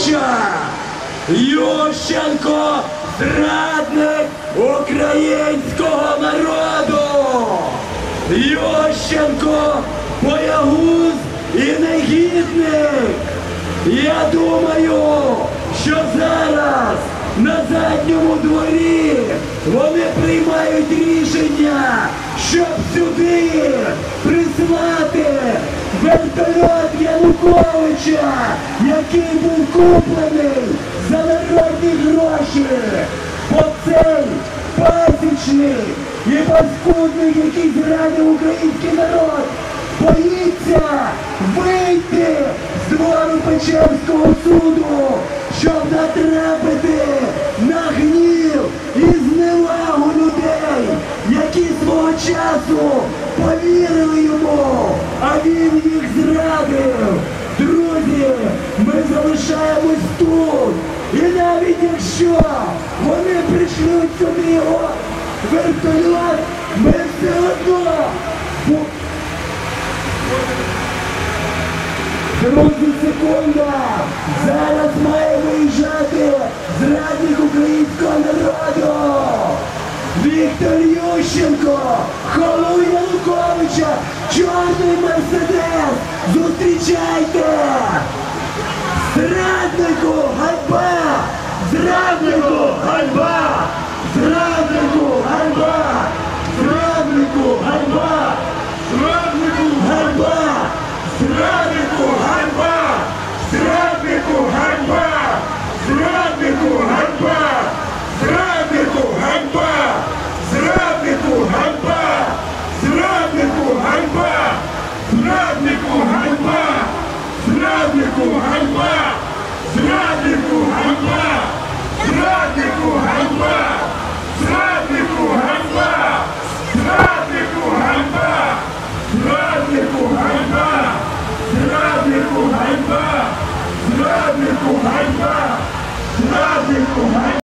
Януковича. Ющенко зрадник українського народу. Ющенко боягуз і негідник. Я думаю, що зараз на задньому дворі вони приймають рішення, щоб сюди прислати вертольот Януковича, який був куплений за народні гроші. Бо цей пасічник і паскудник, який зрадив український народ, боїться вийти з двору Печерського суду, щоб натрапити на гнів і зневагу людей, які свого часу повірили йому, а він їх зрадив. Друзі, ми залишаємось тут. І навіть якщо вони прийшли сюди його вертольот, ми все одно Друзі, секунда! Зараз має виїжджати зрадник українського народу! Віктор Ющенко! Януковича! Чорний мерседес! Зустрічайте! Зраднику ганьба! Зраднику ганьба! Зраднику ганьба! Зраднику ганьба! Kurhaiba! Zdravi Kurhaiba! Zdravi Kurhaiba!